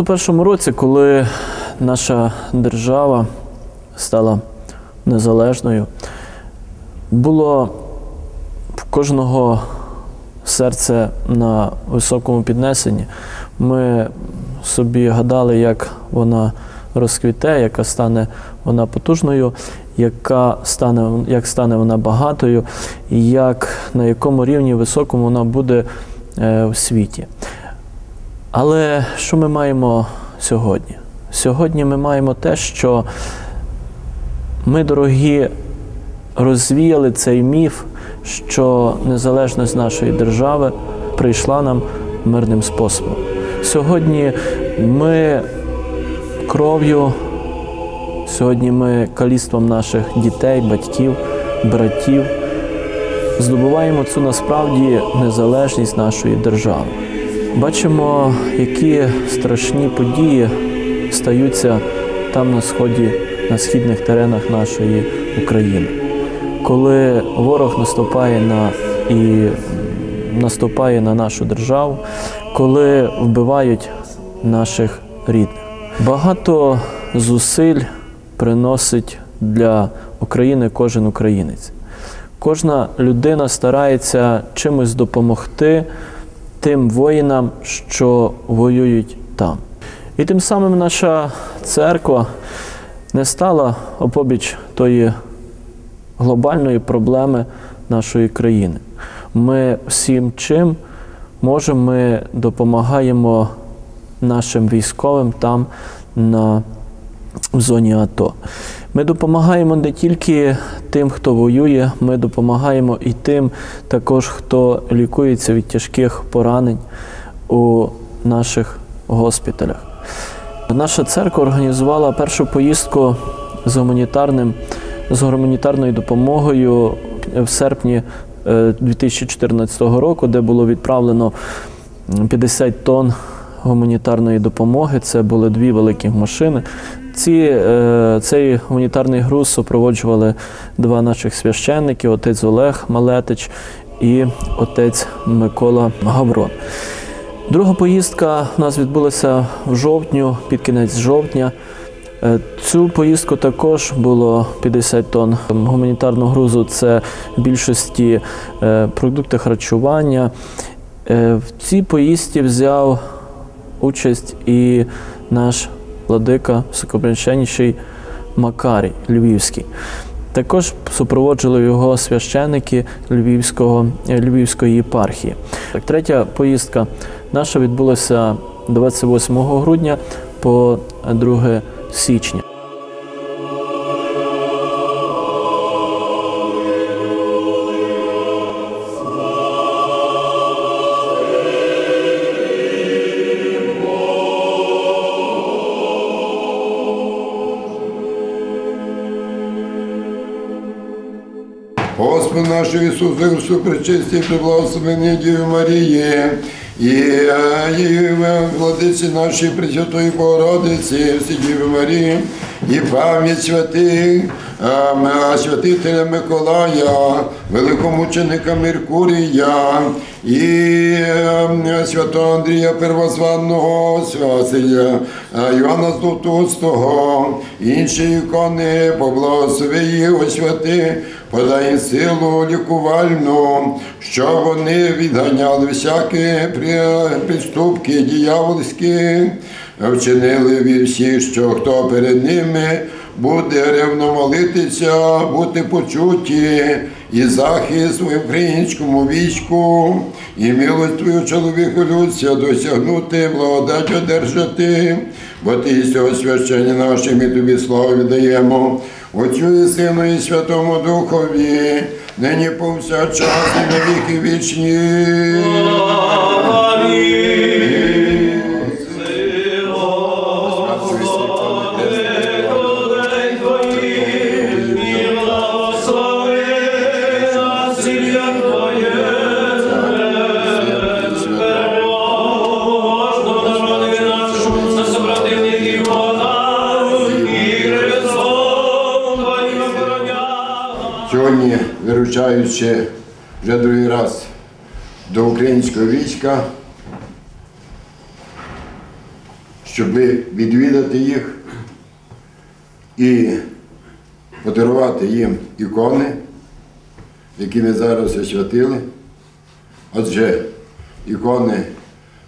91-му році, коли наша держава стала незалежною, було в кожного серце на високому піднесенні. Ми собі гадали, як вона розквіте, яка стане вона потужною, яка стане, як стане вона багатою, як на якому рівні високому вона буде е, в світі. Але що ми маємо сьогодні? Сьогодні ми маємо те, що ми, дорогі, розвіяли цей міф, що незалежність нашої держави прийшла нам мирним способом. Сьогодні ми кров'ю, сьогодні ми каліцтвом наших дітей, батьків, братів здобуваємо цю насправді незалежність нашої держави. Бачимо, які страшні події стаються там на сході, на східних теренах нашої України, коли ворог наступає на і наступає на нашу державу, коли вбивають наших рідних. Багато зусиль приносить для України кожен українець. Кожна людина старається чимось допомогти тим воїнам, що воюють там. І тим самим наша церква не стала опобіч тої глобальної проблеми нашої країни. Ми всім чим можемо, ми допомагаємо нашим військовим там на в зоні АТО. Ми допомагаємо не тільки тим, хто воює, ми допомагаємо і тим, також хто лікується від тяжких поранень у наших госпіталях. Наша церква організувала першу поїздку з гуманітарним з гуманітарною допомогою в серпні 2014 року, де було відправлено 50 тонн гуманітарної допомоги. Це були дві великі машини. Ці, е, Цей гуманітарний груз супроводжували два наших священники: отець Олег Малетич і отець Микола Гаврон. Друга поїздка у нас відбулася в жовтню, під кінець жовтня. Е, Цю поїздку також було 50 тонн гуманітарного грузу. Це в більшості е, продукти харчування. В цій поїздці взяв участь і наш владика високопрещенніший Макарій Львівський. Також супроводжували його священики Львівського, Львівської єпархії. Так, Третя поїздка наша відбулася 28 грудня по 2 січня. Наш Ісус Христу, причисті приблагословені Діві Марії, і, і владиці нашій Пресвятої Богородиці, всі Діві Марії, і пам'ять святих, святителя Миколая, великомученика Меркурія, і е, святого Андрія Первозванного, Святителя, а, Йоанна Златоустого, інші ікони, поблагослови їх, освяти, подай силу лікувальну, щоб вони відганяли всякі підступки диявольські, вчинили всіх, що хто перед ними буде ревно молитися, бути почуті, і захист в українському війську, і милость твою чоловіку людця досягнути, благодать одержати, бо ти цього священня нашим і тобі славу віддаємо. Отцю і Сину, і Святому Духові, нині повсякчас і на віки вічні. Сьогодні, виручаючи вже другий раз до українського війська, щоб відвідати їх і подарувати їм ікони, які ми зараз освятили. Отже, ікони,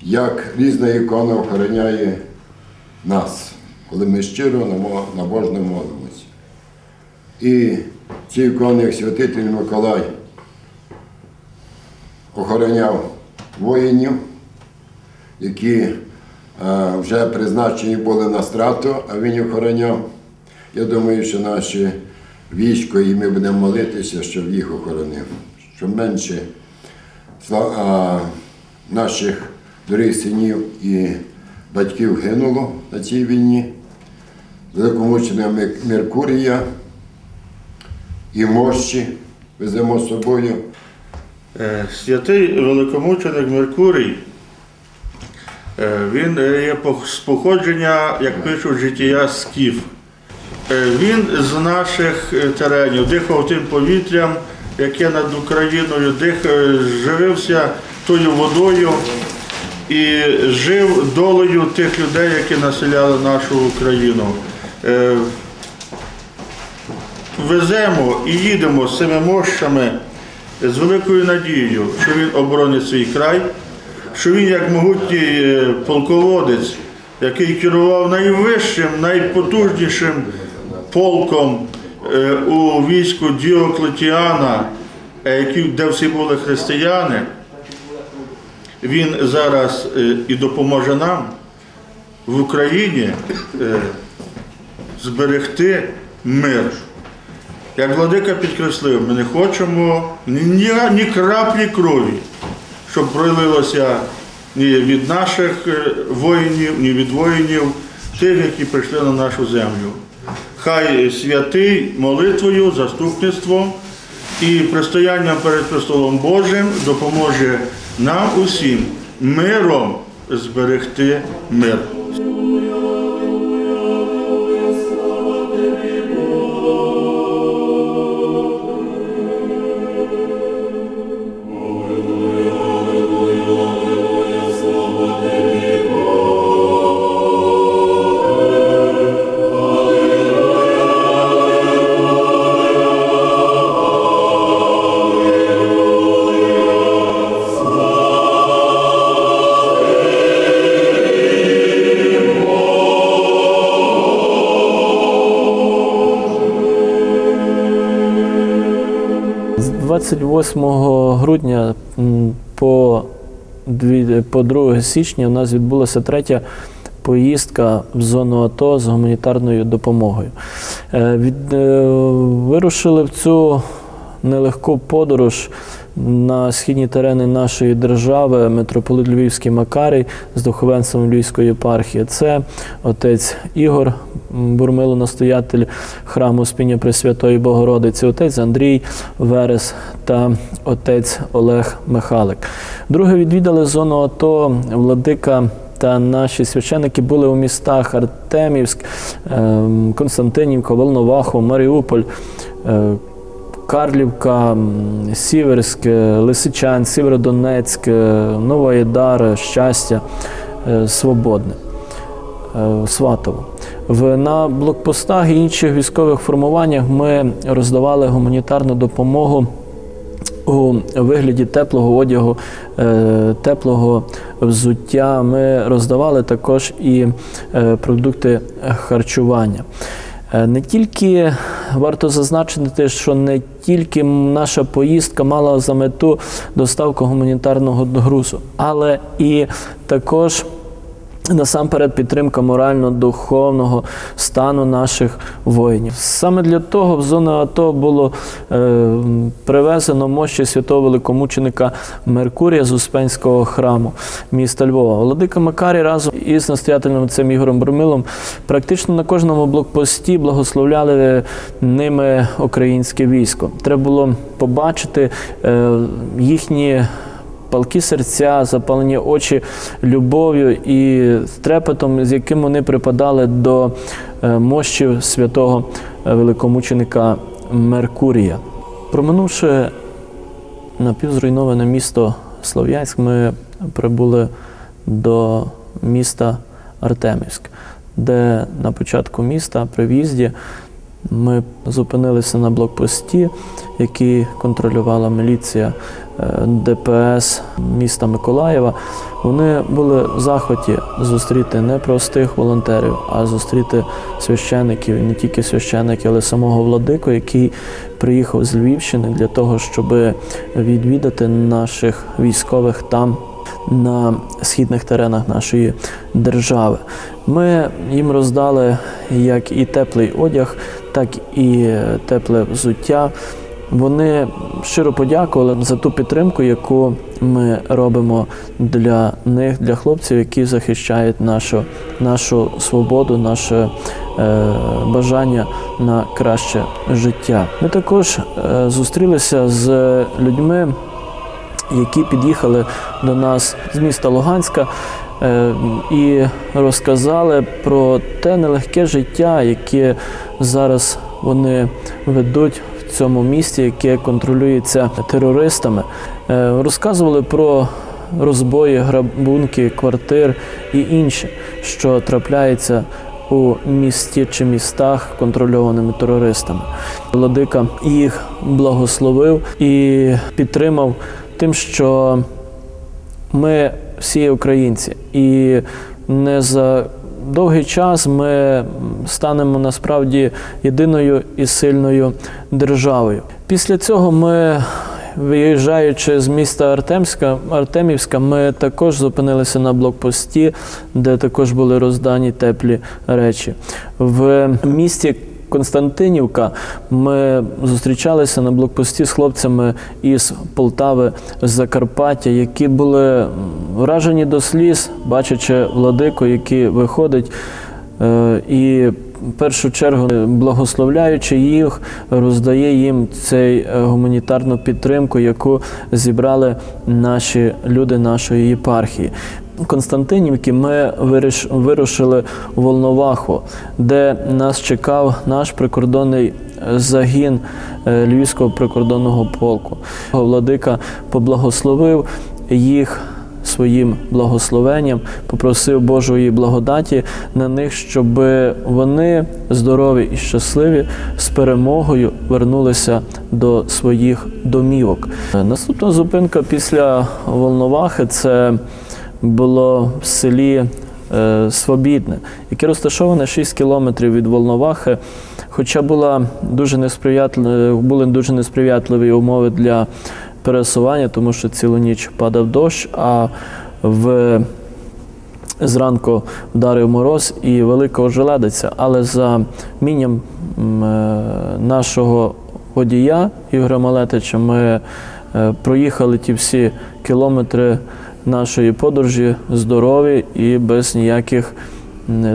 як різна ікона охороняє нас, коли ми щиро набожно молимося. Ці ікони, як святитель Миколай, охороняв воїнів, які е, вже призначені були на страту, а він охороняв. Я думаю, що наше військо, і ми будемо молитися, щоб їх охоронив, щоб менше сла- наших дорогих синів і батьків гинуло на цій війні. Великомученого Мер- Меркурія і мощі веземо з собою. Е, Святий великомученик Меркурій, е, він е, є з походження, як пишуть життя скіф. Він з наших теренів дихав тим повітрям, яке над Україною дих, живився тою водою і жив долею тих людей, які населяли нашу Україну. Веземо і їдемо з цими мощами з великою надією, що він оборонить свій край, що він, як могутній е, полководець, який керував найвищим, найпотужнішим полком е, у війську Діоклетіана, е, де всі були християни, він зараз і допоможе нам в Україні зберегти мир. Як владика підкреслив, ми не хочемо ні, ні, краплі крові, щоб пролилося ні від наших е, воїнів, ні від воїнів тих, які прийшли на нашу землю. Хай святий молитвою, заступництвом і пристоянням перед престолом Божим допоможе нам усім миром зберегти мир. 28 грудня по, по 2 січня у нас відбулася третя поїздка в зону АТО з гуманітарною допомогою. Е, Від, е, вирушили в цю нелегку подорож на східні терени нашої держави митрополит Львівський Макарій з духовенством Львівської єпархії. Це отець Ігор Бурмило, настоятель храму Спіння Пресвятої Богородиці, отець Андрій Верес та отець Олег Михалик. Друге відвідали зону АТО владика. Та наші священники були у містах Артемівськ, ем, Константинівка, Волновахо, Маріуполь, е, Карлівка, Сіверськ, е, Лисичань, Сєвєродонецьк, е, Щастя, е, Свободне, Сватово. На блокпостах і інших військових формуваннях ми роздавали гуманітарну допомогу у вигляді теплого одягу, теплого взуття. Ми роздавали також і продукти харчування. Не тільки варто зазначити, що не тільки наша поїздка мала за мету доставку гуманітарного грузу, але і також насамперед підтримка морально-духовного стану наших воїнів. Саме для того в зону АТО було е, привезено мощі святого великомученика Меркурія з Успенського храму міста Львова. Владика Макарій разом із настоятельним отцем Ігорем Бурмилом практично на кожному блокпості благословляли ними українське військо. Треба було побачити е, їхні палкі серця, запалені очі любов'ю і трепетом, з яким вони припадали до е, мощів святого е, великомученика Меркурія. Проминувши напівзруйноване місто Слов'янськ, ми прибули до міста Артемівськ, де на початку міста при в'їзді ми зупинилися на блокпості, який контролювала міліція е, ДПС міста Миколаєва. Вони були в захваті зустріти не простих волонтерів, а зустріти священиків, і не тільки священиків, але самого владику, який приїхав з Львівщини для того, щоб відвідати наших військових там. На східних теренах нашої держави ми їм роздали як і теплий одяг, так і тепле взуття. Вони щиро подякували за ту підтримку, яку ми робимо для них, для хлопців, які захищають нашу, нашу свободу, наше е, бажання на краще життя. Ми також е, зустрілися з людьми, які під'їхали до нас з міста Луганська. е, І розказали про те нелегке життя, яке зараз вони ведуть в цьому місті, яке контролюється терористами. Е, Розказували про розбої, грабунки, квартир і інше, що трапляється у місті чи містах, контрольованими терористами. Владика їх благословив і підтримав тим, що ми всі українці, і не за довгий час ми станемо насправді єдиною і сильною державою. Після цього ми. Виїжджаючи з міста Артемська, Артемівська, ми також зупинилися на блокпості, де також були роздані теплі речі. В місті Константинівка ми зустрічалися на блокпості з хлопцями із Полтави, з Закарпаття, які були вражені до сліз, бачачи владику, який виходить. е, І в першу чергу, благословляючи їх, роздає їм цей е, гуманітарну підтримку, яку зібрали наші люди нашої єпархії. Константинівки ми вирушили у Волноваху, де нас чекав наш прикордонний е, загін е, Львівського прикордонного полку. Владика поблагословив їх своїм благословенням, попросив Божої благодаті на них, щоб вони здорові і щасливі з перемогою вернулися до своїх домівок. Е, Наступна зупинка після Волновахи це було в селі е, Свобідне, яке розташоване 6 кілометрів від Волновахи. Хоча була дуже були дуже несприятливі умови для пересування, тому що цілу ніч падав дощ, а в зранку вдарив мороз і велика ожеледиця. Але за мінням е, нашого водія Ігоря Малетича ми е, проїхали ті всі кілометри нашої подорожі здорові і без ніяких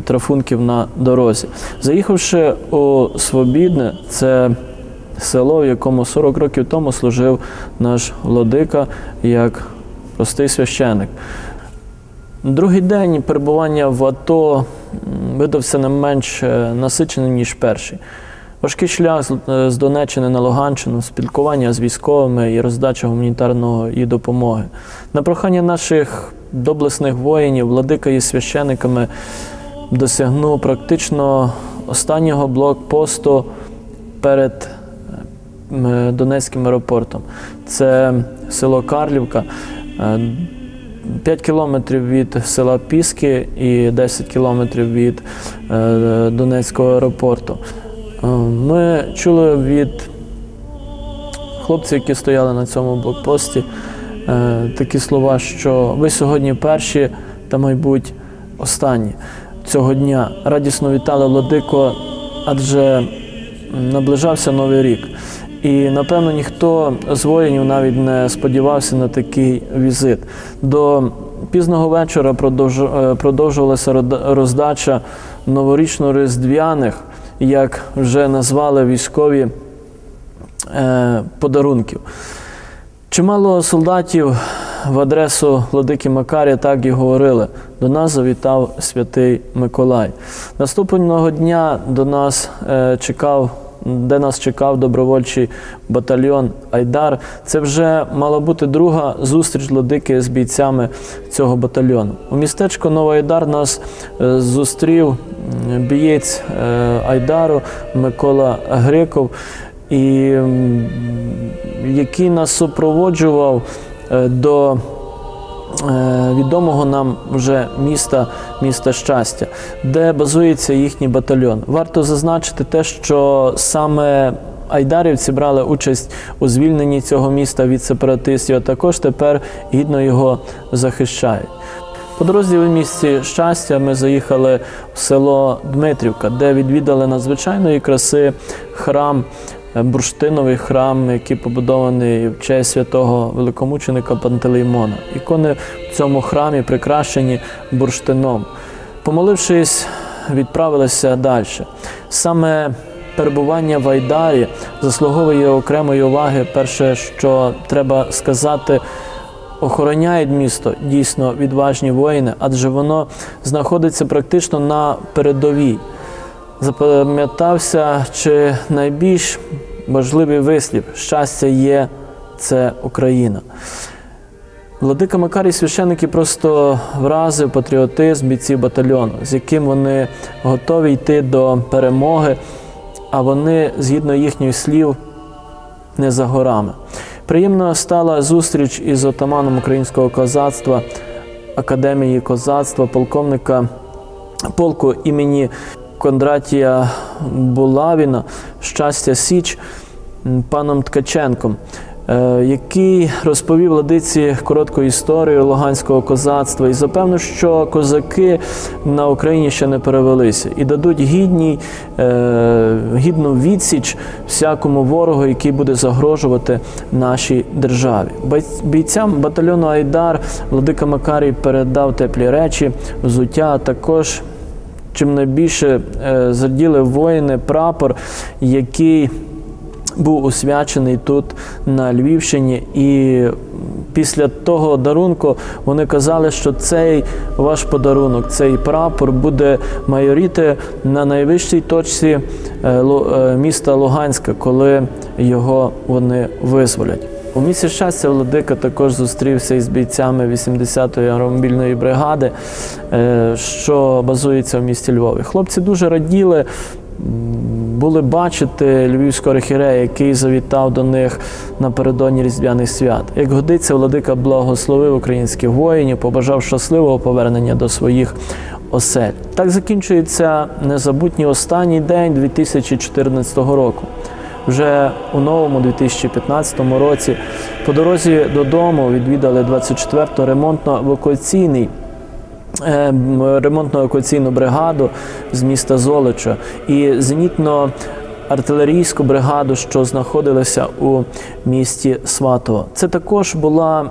трафунків на дорозі. Заїхавши у Свобідне, це село, в якому 40 років тому служив наш владика як простий священик. Другий день перебування в АТО видався не менш е, насиченим, ніж перший. Важкий шлях з- е, Донеччини на Луганщину, спілкування з військовими і роздача гуманітарної допомоги. На прохання наших доблесних воїнів, владика і священиками досягнув практично останнього блокпосту перед е, Донецьким аеропортом. Це село Карлівка. Е, 5 кілометрів від села Піски і 10 кілометрів від е, Донецького аеропорту. Е, Ми чули від хлопців, які стояли на цьому блокпості, е, такі слова, що ви сьогодні перші та, мабуть, останні цього дня. Радісно вітали Владико, адже наближався Новий рік. І напевно ніхто з воїнів навіть не сподівався на такий візит. До пізного вечора е, продовжувалася роздача новорічно-різдвяних, як вже назвали військові е, подарунків. Чимало солдатів в адресу владики Макарія так і говорили. До нас завітав святий Миколай. Наступного дня до нас е, чекав де нас чекав добровольчий батальйон Айдар. Це вже мала бути друга зустріч владики з бійцями цього батальйону. У містечко Новоайдар нас е, зустрів бієць е, Айдару Микола Гриков, і який нас супроводжував е, до е, відомого нам вже міста, міста щастя, де базується їхній батальйон. Варто зазначити те, що саме Айдарівці брали участь у звільненні цього міста від сепаратистів, а також тепер гідно його захищають. По дорозі в місті щастя ми заїхали в село Дмитрівка, де відвідали надзвичайної краси храм, е, бурштиновий храм, який побудований в честь святого великомученика Пантелеймона. Ікони в цьому храмі прикрашені бурштином. Помолившись, відправилися далі. Саме перебування в Айдарі заслуговує окремої уваги. Перше, що треба сказати, охороняють місто дійсно відважні воїни, адже воно знаходиться практично на передовій. Запам'ятався, чи найбільш важливий вислів щастя є це Україна. Владика Макарій священники просто вразив патріотизм бійців батальйону, з яким вони готові йти до перемоги, а вони, згідно їхніх слів, не за горами. Приємно стала зустріч із отаманом українського козацтва, академії козацтва, полковника полку імені Кондратія Булавіна, щастя Січ, паном Ткаченком, який розповів владиці коротку історію луганського козацтва і запевнив, що козаки на Україні ще не перевелися і дадуть гідній, е, гідну відсіч всякому ворогу, який буде загрожувати нашій державі. Бійцям батальйону Айдар Владика Макарій передав теплі речі, взуття, а також чим найбільше е, заділи воїни прапор, який був освячений тут на Львівщині. І після того дарунку вони казали, що цей ваш подарунок, цей прапор буде майоріти на найвищій точці е, е, міста Луганська, коли його вони визволять. У місті щастя Владика також зустрівся із бійцями 80-ї аеромобільної бригади, е, що базується в місті Львові. Хлопці дуже раділи були бачити львівського архірея, який завітав до них напередодні різдвяних свят. Як годиться, владика благословив українських воїнів, побажав щасливого повернення до своїх осель. Так закінчується незабутній останній день 2014 року. Вже у новому 2015 році по дорозі додому відвідали 24-ту ремонтно-евакуаційний е, м, ремонтно-евакуаційну бригаду з міста Золоча і зенітно-артилерійську бригаду, що знаходилася у місті Сватово. Це також була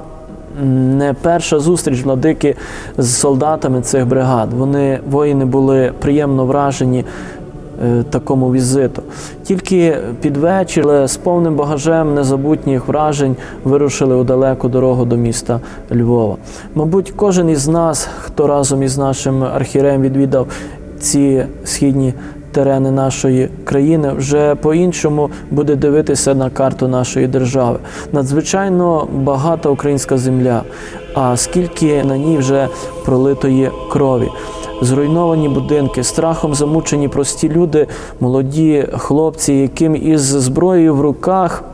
не перша зустріч владики з солдатами цих бригад. Вони воїни були приємно вражені е, такому візиту. Тільки під вечір з повним багажем незабутніх вражень вирушили у далеку дорогу до міста Львова. Мабуть, кожен із нас, хто разом із нашим архіреєм відвідав ці східні терени нашої країни, вже по-іншому буде дивитися на карту нашої держави. Надзвичайно багата українська земля, а скільки на ній вже пролитої крові зруйновані будинки, страхом замучені прості люди, молоді хлопці, яким із зброєю в руках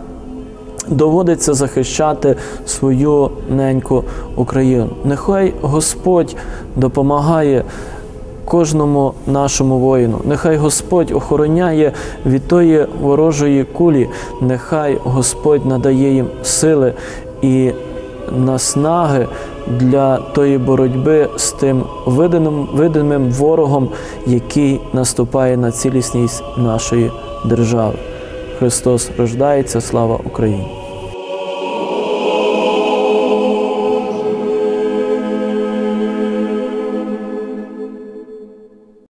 доводиться захищати свою неньку Україну. Нехай Господь допомагає кожному нашому воїну. Нехай Господь охороняє від тої ворожої кулі, нехай Господь надає їм сили і наснаги для тої боротьби з тим видимим, видимим ворогом, який наступає на цілісність нашої держави. Христос рождається, слава Україні!